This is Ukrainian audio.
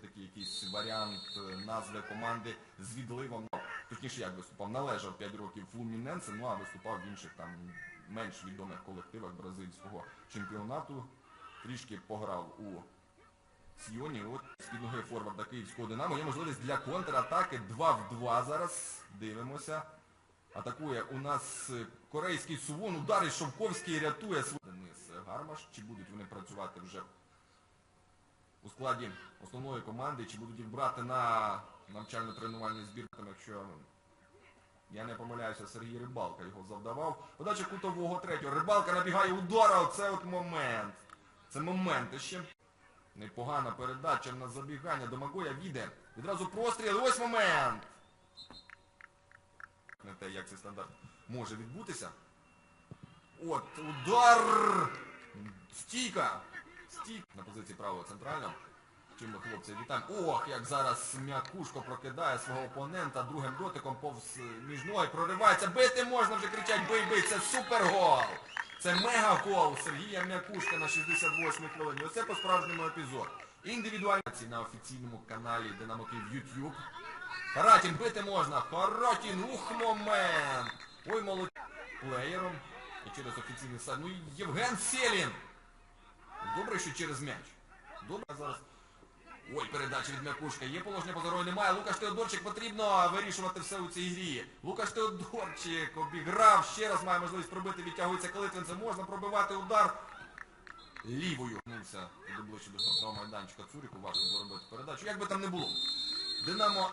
такий якийсь варіант е, назви команди з відливом. Ну, Точніше, як виступав, належав 5 років Флуміненце, ну а виступав в інших там менш відомих колективах бразильського чемпіонату. Трішки пограв у Сіоні. От з-під ноги форварда Київського Динамо. Є можливість для контратаки 2 в 2 зараз. Дивимося. Атакує у нас е, корейський Сувон. Удари Шовковський рятує Денис Гармаш. Чи будуть вони працювати вже у складі основної команди, чи будуть їх брати на навчально-тренувальний збір, там, якщо я не помиляюся, Сергій Рибалка його завдавав. Подача кутового третього. Рибалка набігає удара, оце от момент. Це момент ще. Непогана передача на забігання до Магоя віде. Відразу простріл. Ось момент. Не те, як цей стандарт може відбутися. От, удар! Стійка! Стійка на позиції правого центрального. Чим ми хлопці вітаємо. Ох, як зараз м'якушко прокидає свого опонента другим дотиком повз е, між ноги проривається. Бити можна вже кричать бий бий. Це супергол! Це мегагол Сергія М'якушка на 68-й хвилині. Оце по-справжньому епізод. Індивідуальні на офіційному каналі Динамо Київ YouTube. Харатін бити можна. Харатін, ух, момент. Ой, молодь. Плеєром. І через офіційний сайт. Ну Євген Селін. Добре, що через м'яч. Добре зараз. Ой, передача від М'якушка. Є положення позорою немає. Лукаш Теодорчик потрібно вирішувати все у цій грі. Лукаш Теодорчик обіграв. Ще раз має можливість пробити, відтягується Калитвин. Можна пробивати удар лівою. Гнувся до до штрафного майданчика Цуріку. Важко заробити передачу. Як би там не було. Динамо